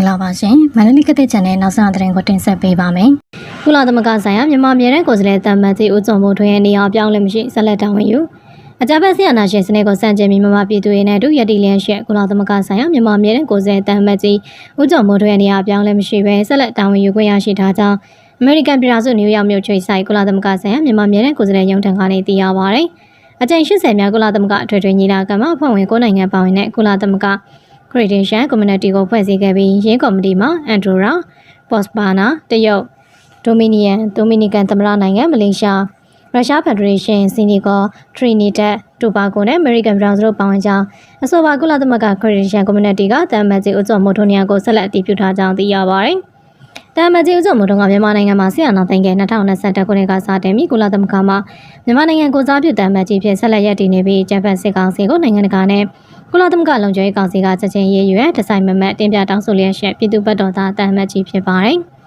္ဂလာပါရှင်မန္တလေးကတဲ့ channel နောက်ဆုံးသတင်းကိုတင်ဆက်ပေးပါမယ်ကုလသမဂ္ဂဆိုင်ရာမြန်မာပြည်ရဲ့ကိုယ်စားလှယ်တမန်ကြီးဦးစုံမိုးထွန်းရဲ့နေရာပြောင်းလဲမရှိဆက်လက်တောင်းဝင်ယူအကြမ်းဖက်ဆီးအာဏာရှင်စနစ်ကိုစန့်ကျင်ပြီးမြန်မာပြည်သူတွေနဲ့အတူရည်တည်လျက်ရှိကုလသမဂ္ဂဆိုင်ရာမြန်မာပြည်ရဲ့ကိုယ်စားလှယ်တမန်ကြီးဦးစုံမိုးထွန်းရဲ့နေရာပြောင်းလဲမရှိပဲဆက်လက်တောင်းဝင်ယူခွင့်ရရှိထားကြောင်းအမေရိကန်ပြည်ထောင်စုနယူးယောက်မြို့ချိတ်ဆိုင်ကုလသမဂ္ဂဆိုင်ရာမြန်မာပြည်ရဲ့ကိုယ်စားလှယ်ရုံးထံကနေသိရပါဗျ။အကြိမ်80များကုလသမဂ္ဂအထွေထွေညီလာခံမှာအဖွဲ့ဝင်9နိုင်ငံပါဝင်တဲ့ကုလသမဂ္ဂ Credential Community ကိုဖွဲ့စည်းခဲ့ပြီးရင်းကော်မတီမှာအန်ဒရိုရာပေါ့စပါနာတရုတ်ဒိုမီနီယန်ဒိုမီနီကန်သမ္မတနိုင်ငံမလေးရှားရုရှားဖက်ဒရေးရှင်းစီနီကောထရီနီတက်တိုဘာကိုနဲ့အမေရိကန်ပြည်ထောင်စုတို့ပါဝင်ကြောင်းအဆိုပါကုလသမဂ္ဂ Credential Community ကတမ်မတ်ကြီးဥစ္စာမိုတိုနီယာကိုဆက်လက်အတည်ပြုထားကြောင်းသိရပါတယ်။တမ်မတ်ကြီးဥစ္စာမိုတိုကမြန်မာနိုင်ငံမှာဆီယနာသိန်းက2021ခုနှစ်ကစတင်ပြီးကုလသမဂ္ဂမှာမြန်မာနိုင်ငံကိုစားပြုတမ်မတ်ကြီးဖြစ်ဆက်လက်ရည်တည်နေပြီးဂျပန်စစ်ကောင်စီကိုနိုင်ငံတကာနဲ့ ကုလသမဂ္ဂလုံခြုံရေးကောင်စီကချက်ချင်းရေးရွယ်ဒီဇိုင်းမမတ်တင်ပြတောင်းဆိုလျက်ရှိပြည်သူ့ဘက်တော်သားတမ်မတ်ကြီးဖြစ်ပါတယ်။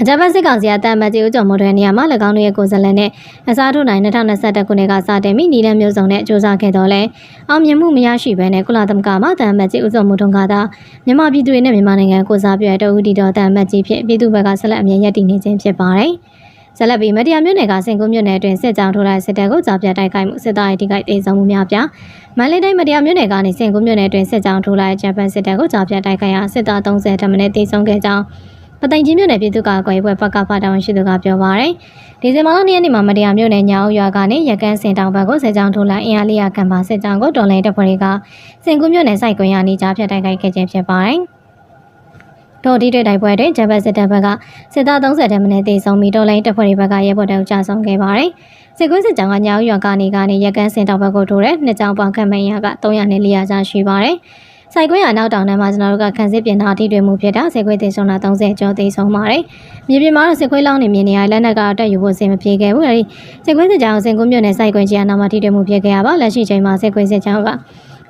အကြမ်းဖက်စစ်ကောင်စီကတမ်မတ်ကြီးဦးကျော်မိုးတဲ့နေရာမှာ၎င်းတို့ရဲ့ကိုယ်စားလှယ်နဲ့အစားထိုးနိုင်2021ခုနှစ်ကစတင်ပြီးနီလန်းမျိုးစုံနဲ့စ조사ခဲ့တော့လဲအောင်မြင်မှုမရရှိဘဲနဲ့ကုလသမဂ္ဂမှာတမ်မတ်ကြီးဦးကျော်မိုးထွန်းကသာမြန်မာပြည်သူတွေနဲ့မြန်မာနိုင်ငံကိုစားပြုရတဲ့ဦးတီတော်တမ်မတ်ကြီးဖြစ်ပြည်သူ့ဘက်ကဆက်လက်အမြဲရပ်တည်နေခြင်းဖြစ်ပါတယ်။ ဆက်လက်ပြီးမတရားမြို့နယ်ကစင်ကုန်းမြို့နယ်အတွင်းစစ်ကြောင်းထိုးလိုက်စစ်တပ်ကိုကြားပြတိုက်ခိုက်မှုစစ်သားရဲ့တိခိုက်ဒေဆုံးမှုများပြမန္တလေးတိုင်းမတရားမြို့နယ်ကနေစင်ကုန်းမြို့နယ်အတွင်းစစ်ကြောင်းထိုးလိုက်ဂျပန်စစ်တပ်ကိုကြားပြတိုက်ခိုက်ရာစစ်သား30ထပ်မံတေဆုံးခဲ့ကြောင်းပသိမ်ကြီးမြို့နယ်ပြည်သူ့ကာကွယ်ရေးဘွဲ့ဘက်ကဖတာဝန်ရှိသူကပြောပါရယ်ဒီဇင်ဘာလ2ရက်နေ့မှာမတရားမြို့နယ်ညောင်ရွာကနေရကန်းစင်တောင်ဘက်ကိုစစ်ကြောင်းထိုးလိုက်အင်အားလေးရခံပါစစ်ကြောင်းကိုတော်လိုင်းတပ်ဖွဲ့တွေကစင်ကူးမြို့နယ်စိုက်ကွင်းရနေကြားဖြတ်တိုက်ခိုက်ခဲ့ခြင်းဖြစ်ပါတယ် တော်ဒီတဲ့တိုက်ပွဲတွင်ဂျပန်စစ်တပ်ဘက်ကစစ်သား30တန်းမနဲ့တေဆုံးပြီးတော်လိုင်းတပ်ဖွဲ့တွေဘက်ကရဲဘော်တောင်ကြာဆုံးခဲ့ပါတယ်စစ်ကွင်းစစ်ကြောင်းကညောင်ရွာကနေကနေရကန်းစင်တောင်ဘက်ကိုထိုးတဲ့နှစ်ကြောင်ပေါင်ခံမရက300နဲ့400ကျရှိပါတယ်စိုက်ခွေးရနောက်တောင်ထဲမှာကျွန်တော်တို့ကခန်းစစ်ပြင်ထားထိတွေ့မှုဖြစ်တာစစ်ခွေးတင်ဆုံးတာ30ကျော်သိဆုံးပါတယ်။မြေပြင်မှာတော့စစ်ခွေးလောင်းနေမြင်နေရလက်နက်ကတက်ယူဖို့အဆင်မပြေခဲ့ဘူး။အဲဒီစစ်ခွေးစစ်ကြောင်စင်ကုန်းမြို့နယ်စိုက်ခွေးကြီးအနာမှာထိတွေ့မှုဖြစ်ခဲ့ရပါလက်ရှိချိန်မှာစစ်ခွေးစစ်ကြောင်က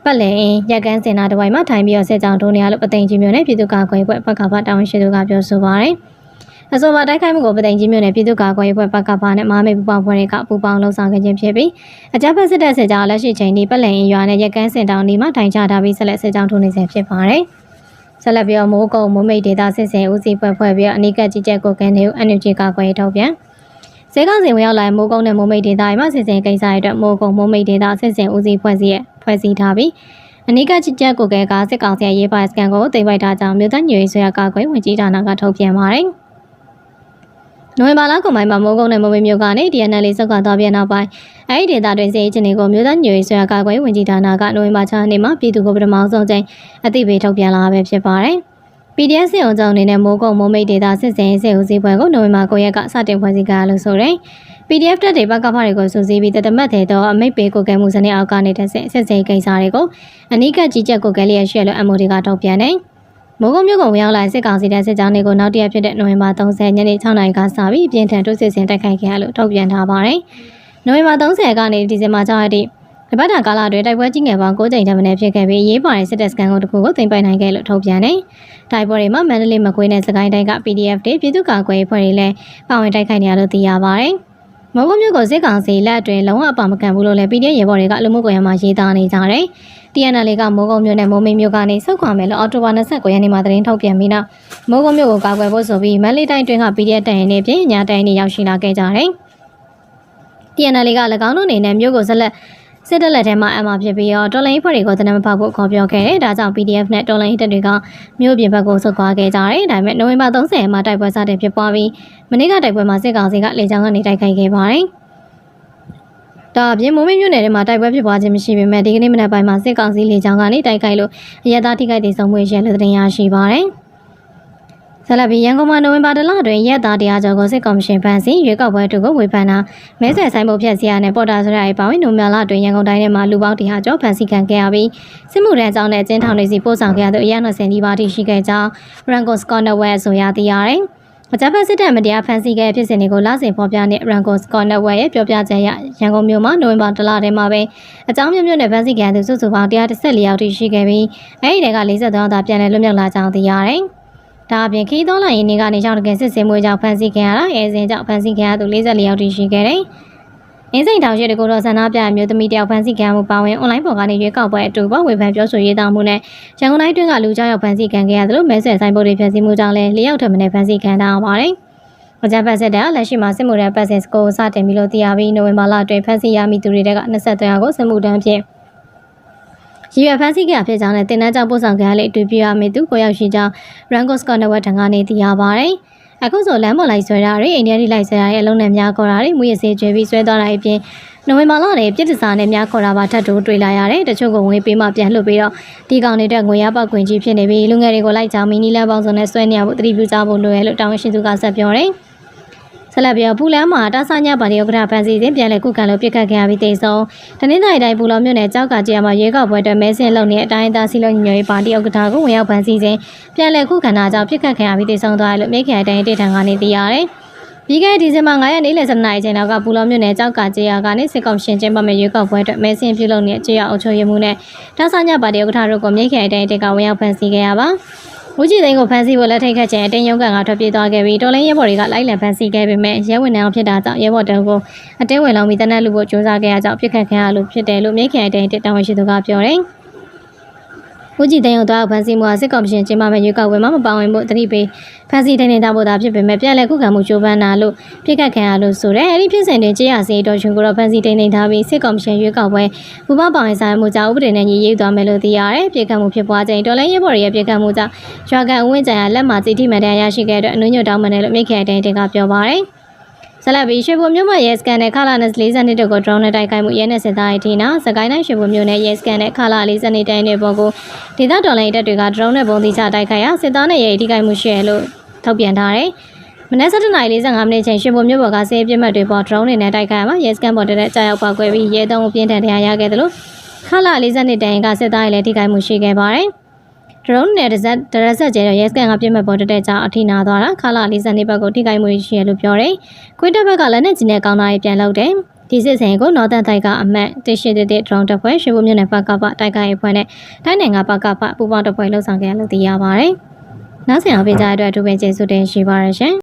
ပတ်လည်အင်းရက်ကန်စင်နာတဝိုင်မှာထိုင်ပြီးတော့စစ်ကြောင်ထိုးနေရလို့ပသိမ်ကြီးမြို့နယ်ပြည်သူ့ကာကွယ်ဘက်ဘက်ကဖတောင်းရှိသူကပြောဆိုပါတယ်။အဆိုပါတိုက်ခိုက်မှုကိုပသိမ်ကြီးမြို့နယ်ပြည်သူ့ကာကွယ်ရေးဘက်ကဘာနဲ့မဟာမိတ်ပူပေါင်းဖွဲ့တွေကပူပေါင်းလှုံ့ဆော်ခဲ့ခြင်းဖြစ်ပြီးအကြမ်းဖက်စစ်တပ်စစ်ကြောင်းလက်ရှိချိန်ဒီပတ်လည်ရင်ရွာနဲ့ရက်ကန်စင်တောင်ဒီမှာထိုင်ချထားပြီးဆက်လက်စစ်ကြောင်းထိုးနေဆဲဖြစ်ပါတယ်။ဆက်လက်ပြီးတော့မိုးကုံမိုးမိတ်ဒေတာစစ်စင်ဦးစီးဖွဲ့ဖွဲ့ပြီးတော့အနိကကြီးကျက်ကိုကန်နေဦး energy ကာကွယ်ရေးထုတ်ပြန်စေကောင်စင်ဝင်ရောက်လာမိုးကုံနဲ့မိုးမိတ်ဒေတာမှာစစ်စင်ကိစ္စရတဲ့မိုးကုံမိုးမိတ်ဒေတာစစ်စင်ဦးစီးဖွဲ့စည်းရဲ့ ဖွဲ့စည်းထားပြီးအနိကချစ်ချက်ကိုကဲကစစ်ကောင်စီရဲ့ရေးပါစကန်ကိုတင်ပိုက်ထားကြောင်းမြို့သားညွေဆွေရကာကွယ်ဝင်ကြီးဌာနကထုတ်ပြန်ပါတယ်။နိုဝင်ဘာလကုန်ပိုင်းမှာမိုးကုန်းနဲ့မဝေမျိုးကနေ DNL လေးစောက်ကသွားပြန်နောက်ပိုင်းအဲဒီဒေသတွင်စေချင်တွေကိုမြို့သားညွေဆွေကာကွယ်ဝင်ကြီးဌာနကနိုဝင်ဘာ6ရက်နေ့မှာပြည်သူကိုပထမဆုံးချိန်အသိပေးထုတ်ပြန်လာပဲဖြစ်ပါတယ်။ PDF စစ်အောင်ကြောင့်အနေနဲ့မိုးကုန်းမိုးမိတ်ဒေတာစစ်စင်စစ်ဦးစီးပွဲကိုနိုဝင်ဘာ9ရက်ကစတင်ဖွဲ့စည်းကြလို့ဆိုတယ်။ PDF တက်တွေဘက်ကဖားတွေကိုစုစည်းပြီးတတမတ်တဲ့တော့အမိတ်ပေးကိုကဲမှုစနစ်အောက်ကနေတဲ့စစ်စစ်စိန်ကိစ္စတွေကိုအနိကကြီးချက်ကိုကဲလျက်ရှဲလို့ MOD ကထုတ်ပြန်တယ်။မိုးကုံမြို့ကဝင်ရောက်လာစစ်ကောင်စီတပ်စစ်ကြောင်းတွေကိုနောက်တရက်ဖြစ်တဲ့နိုဝင်ဘာ30ညနေ6နာရီကစပြီးအပြင်းထန်တွစ်စစ်ဆင်တိုက်ခိုက်ခဲ့ရလို့ထုတ်ပြန်ထားပါတယ်။နိုဝင်ဘာ30ကနေဒီဇင်ဘာ6ရက်ထိ တပတ်တာကာလအတွင်းတိုက်ပွဲကြီးငယ်ပေါင်း9ကြိမ်တမန်ဖြစ်ခဲ့ပြီးရေးပါတဲ့စစ်တပ်စကန်ကိုတခုကိုတင်ပိုင်နိုင်ခဲ့လို့ထုတ်ပြန်တယ်။တိုက်ပွဲတွေမှာမန္တလေးမကွေးနဲ့စကိုင်းတိုင်းက PDF တွေပြည်သူ့ကာကွယ်ရေးဖွဲ့တွေလည်းပါဝင်တိုက်ခိုက်နေရလို့သိရပါတယ်။မုံကုန်းမြို့ကိုစစ်ကောင်စီလက်အတွင်းလုံးဝအပါမခံဘူးလို့လည်း PDF ရေဘော်တွေကလူမှုကွန်ရက်မှာရေးသားနေကြတယ်။ TNL ကမိုးကုံမြို့နဲ့မိုးမိတ်မြို့ကနေဆုတ်ခွာမယ်လို့အော်တိုဘာ29ရက်နေ့မှာသတင်းထုတ်ပြန်ပြီးနောက်မိုးကုံမြို့ကိုကာကွယ်ဖို့ဆိုပြီးမန္တလေးတိုင်းတွင်းက PDF တန်ရင်တွေပြင်ညာတန်ရင်တွေရောက်ရှိလာခဲ့ကြတယ်။ TNL က၎င်းတို့အနေနဲ့မြို့ကိုဆက်လက် စစ်တပ်လက်ထဲမှာအမှဖြစ်ပြီးတော့တော်လိုင်းဖွဲ့တွေကိုတနမဖောက်ဖို့ခေါ်ပြောခဲ့တယ်။ဒါကြောင့် PDF နဲ့တော်လိုင်းတပ်တွေကမြို့ပြင်ဘက်ကိုဆုတ်ခွာခဲ့ကြတယ်။ဒါပေမဲ့နိုဝင်ဘာ30ရက်မှာတိုက်ပွဲစတင်ဖြစ်ပွားပြီးမနေ့ကတိုက်ပွဲမှာစစ်ကောင်စီကလေကြောင်းကနေတိုက်ခိုက်ခဲ့ပါတယ်။ဒါအပြင်မိုးမင်းမြို့နယ်ထဲမှာတိုက်ပွဲဖြစ်ပွားခြင်းမရှိပေမဲ့ဒီကနေ့မနက်ပိုင်းမှာစစ်ကောင်စီလေကြောင်းကနေတိုက်ခိုက်လို့အရသာထိခိုက်ဒေဆုံးမှုရဲလူသတင်းရရှိပါတယ်။ ဆလဘီရန်ကုန်မှာနိုဝင်ဘာလအတွင်းရက်သားတရားကျော်ကိုစစ်ကော်မရှင်ဖန်ဆီးရွေးကောက်ပွဲတူကိုဝေဖန်တာမဲဆယ်ဆိုင်ဖို့ဖြတ်စရာနဲ့ပေါ်တာဆိုတဲ့အပိုင်းနိုဝင်ဘာလအတွင်းရန်ကုန်တိုင်းထဲမှာလူပေါင်းတရားကျော်ဖန်ဆီးခံခဲ့ရပြီးစစ်မှုထမ်းအကြောင်းနဲ့အကျဉ်းထောင်တွေစီပို့ဆောင်ခဲ့ရသူအရ20နီးပါးထိရှိခဲ့ကြောင်း Rango Scott West ဆိုရသိရတယ်။အကြမ်းဖက်စစ်တပ်မတရားဖမ်းဆီးခဲ့ဖြစ်စဉ်တွေကိုလစဉ်ဖော်ပြတဲ့ Rankos Connect ရဲ့ပြောပြချက်အရရန်ကုန်မြို့မှာနိုဝင်ဘာလလထဲမှာပဲအကြောင်းမျိုးမျိုးနဲ့ဖမ်းဆီးခဲ့သူစုစုပေါင်း114ယောက်ထိရှိခဲ့ပြီးအဲဒီတွေက43ယောက်သာပြန်လည်လွတ်မြောက်လာကြောင်းသိရတယ်။ ဒါအပြင်ခီးသောလိုင်းရင်းတွေကနေကြောင့်တကယ်စစ်စင်မွေးကြောင့်ဖမ်းဆီးခဲ့ရတာအဲစင်ကြောင့်ဖမ်းဆီးခဲ့ရသူ44ယောက်ထိရှိခဲ့တယ်။အင်းစိန်တောင်ရှိတကူတော်ဆန္ဒပြအမျိုးသမီးတယောက်ဖမ်းဆီးခံရမှုပါဝင်အွန်လိုင်းပေါ်ကနေရွေးကောက်ပွဲအတူပေါ်ဝေဖန်ပြောဆိုရေးသားမှုနဲ့ရန်ကုန်တိုင်းတွင်းကလူကြောက်ရောက်ဖမ်းဆီးခံခဲ့ရတယ်လို့မဲဆွယ်ဆိုင်ပုတ်တွေဖျက်ဆီးမှုကြောင့်လည်း၄ယောက်ထပ်မံဖမ်းဆီးခံထားရပါတယ်။အကြမ်းဖက်စစ်တပ်ကလက်ရှိမှာစစ်မှုထမ်းပတ်စင်စကိုစတင်ပြီးလို့သိရပြီးနိုဝင်ဘာလအတွင်းဖမ်းဆီးရမိသူတွေက23ယောက်ကိုစစ်မှုထမ်းဖြင့် ရည်ရွယ်ဖမ်းဆီးခဲ့ဖြစ်ကြောင်းနဲ့တင်နန်းကြောင့်ပို့ဆောင်ခဲ့ရလေအတူပြရမိသူကိုရောက်ရှိကြောင်း Rangos Corner ထံကနေသိရပါတယ်။အခုဆိုလမ်းပေါ်လိုက်ဆွဲတာတွေအိန္ဒိယတိလိုက်ဆွဲတာရဲ့အလုံးနဲ့များခေါ်တာတွေမူရစေကျွေးပြီးဆွဲသွားတာအပြင်နိုဝင်ဘာလနဲ့ပြစ်ဒစာနဲ့များခေါ်တာပါထပ်တိုးတွေ့လာရတယ်တချို့ကငွေပေးမှပြန်လွှတ်ပြီးတော့ဒီကောင်တွေတက်ငွေရပောက်ခွင့်ကြီးဖြစ်နေပြီးလူငယ်တွေကိုလိုက်ချောင်းမီနီလန်ပေါင်းစုံနဲ့ဆွဲနေရဖို့တတိပြုကြဖို့လိုရလို့တောင်းရှင်သူကဆက်ပြောတယ် ဆက်လက်ပြီးပူလန်းမှာတာဆာညပါတီဥက္ကဋ္ဌဖန်စီစဉ်ပြန်လည်ကုခံလို့ပြစ်ခတ်ခဲ့ရပြီးတိတ်ဆုံးတနင်္သာရီတိုင်းပူလောမြို့နယ်ကြောက်ကကြေးမှာရဲကောက်ပွဲအတွက်မဲဆင်းလုံနေတဲ့အတိုင်းအသားစီလုံးညညရေးပါတီဥက္ကဋ္ဌကိုဝင်ရောက်ဖန်စီစဉ်ပြန်လည်ကုခံတာကြောင့်ပြစ်ခတ်ခဲ့ရပြီးတိတ်ဆုံးသွားတယ်လို့မြေခိုင်တိုင်းဒေသခံကနေသိရတယ်ပြီးခဲ့တဲ့ဒီဇင်ဘာ9ရက်နေ့လယ်7နာရီချိန်လောက်ကပူလောမြို့နယ်ကြောက်ကကြေးရကနေစစ်ကောင်ရှင်ကျင်းပမဲ့ရွေးကောက်ပွဲအတွက်မဲဆင်းပြုလုပ်နေတဲ့ကြေးရအုပ်ချုပ်ရေးမှုနဲ့တာဆာညပါတီဥက္ကဋ္ဌတို့ကိုမြေခိုင်တိုင်းဒေသကဝင်ရောက်ဖန်စီခဲ့ရပါ ဦးကြည်သိန်းကိုဖမ်းဆီးဖို့လက်ထိတ်ခတ်ခြင်းအတင်းရုံးကန်ကထွက်ပြေးသွားခဲ့ပြီးတော်လိုင်းရဲဘော်တွေကလိုက်လံဖမ်းဆီးခဲ့ပေမဲ့ရဲဝင်နှောင်ဖြစ်တာကြောင့်ရဲဘော်တအုပ်ကိုအတင်းဝင်လောင်းပြီးတနက်လူဖို့ကြိုးစားခဲ့ရကြောင်းပြစ်ခတ်ခံရလို့ဖြစ်တယ်လို့မြေခိုင်တိုင်းဒေသတာဝန်ရှိသူကပြောတယ် ဦးကြည်သိန်းကိုတော့ဖမ်းဆီးမှုဟာစစ်ကောင်ရှင်ကျင်းပမဲ့ရွေးကောက်ပွဲမှာမပါဝင်ဖို့တတိပေးဖမ်းဆီးထိန်းသိမ်းထားဖို့သာဖြစ်ပေမဲ့ပြန်လည်ခုခံမှုကြိုးပမ်းတာလို့ပြစ်ခတ်ခံရလို့ဆိုတဲ့အဲဒီဖြစ်စဉ်တွင်ကြေးရစီတော်ရှင်ကိုတော့ဖမ်းဆီးထိန်းသိမ်းထားပြီးစစ်ကောင်ရှင်ရွေးကောက်ပွဲပူပပါဝင်ဆိုင်မှုကြောင့်ဥပဒေနဲ့ညီရေးသွားမယ်လို့သိရတယ်ပြစ်ခတ်မှုဖြစ်ပွားခြင်းတော်လိုင်းရဲဘော်ရဲ့ပြစ်ခတ်မှုကြောင့်ရွာကန်အဝင်းကြံရလက်မှာစီတိမှန်တန်ရရှိခဲ့တဲ့အနှွညွတ်တောင်းမှန်တယ်လို့မိခင်တိုင်းတင်ကပြောပါတယ် ဆလဘီရွှေဘုံမြို့မှာရဲစကန်နဲ့ခလာနဲ့42တို့ကို drone နဲ့တိုက်ခိုက်မှုရဲနဲ့စစ်သားရဲ့ထင်နာစကိုင်းတိုင်းရွှေဘုံမြို့နယ်ရဲစကန်နဲ့ခလာ42တိုင်းတွေပေါ်ကိုဒေသတော်လိုင်းတပ်တွေက drone နဲ့ပုံသီးချတိုက်ခိုက်ရာစစ်သားနဲ့ရဲထိခိုက်မှုရှိရလို့ထုတ်ပြန်ထားတယ်မနက်7:45မိနစ်ချိန်ရွှေဘုံမြို့ပေါ်ကဆေးပြစ်မှတ်တွေပေါ် drone တွေနဲ့တိုက်ခိုက်ရမှာရဲစကန်ပေါ်တဲ့ကြာရောက်ပောက်ကွဲပြီးရဲသုံးဦးပြင်းထန်တရားရခဲ့တယ်လို့ခလာ42တိုင်းကစစ်သားရဲ့လည်းထိခိုက်မှုရှိခဲ့ပါတယ် ဒရုန်းနဲ့ဒဇက်ဒရက်ဆက်ကျဲတော့ရဲစကန်ကပြစ်မှတ်ပေါ်တက်တဲ့ကြောင့်အထိနာသွားတာခလာ42ဘက်ကိုထိခိုက်မှုရှိရလို့ပြောတယ်။ခွေးတက်ဘက်ကလည်းနဲ့ကျင်းတဲ့ကောင်းသားရေးပြန်လုပ်တယ်။ဒီစစ်စင်ကိုနော်တန်တိုက်ကအမတ်တရှိတဲ့တဲ့ဒရုန်းတပ်ဖွဲ့ရွှေဘုံမြို့နယ်ပကပတိုက်ခိုက်ရေးဖွဲ့နဲ့တိုင်းနိုင်ငံပကပပူပေါင်းတပ်ဖွဲ့လှုပ်ဆောင်ခဲ့ရလို့သိရပါတယ်။နောက်ဆက်အောင်ပေးကြတဲ့အတွက်အထူးပဲကျေးဇူးတင်ရှိပါရရှင်။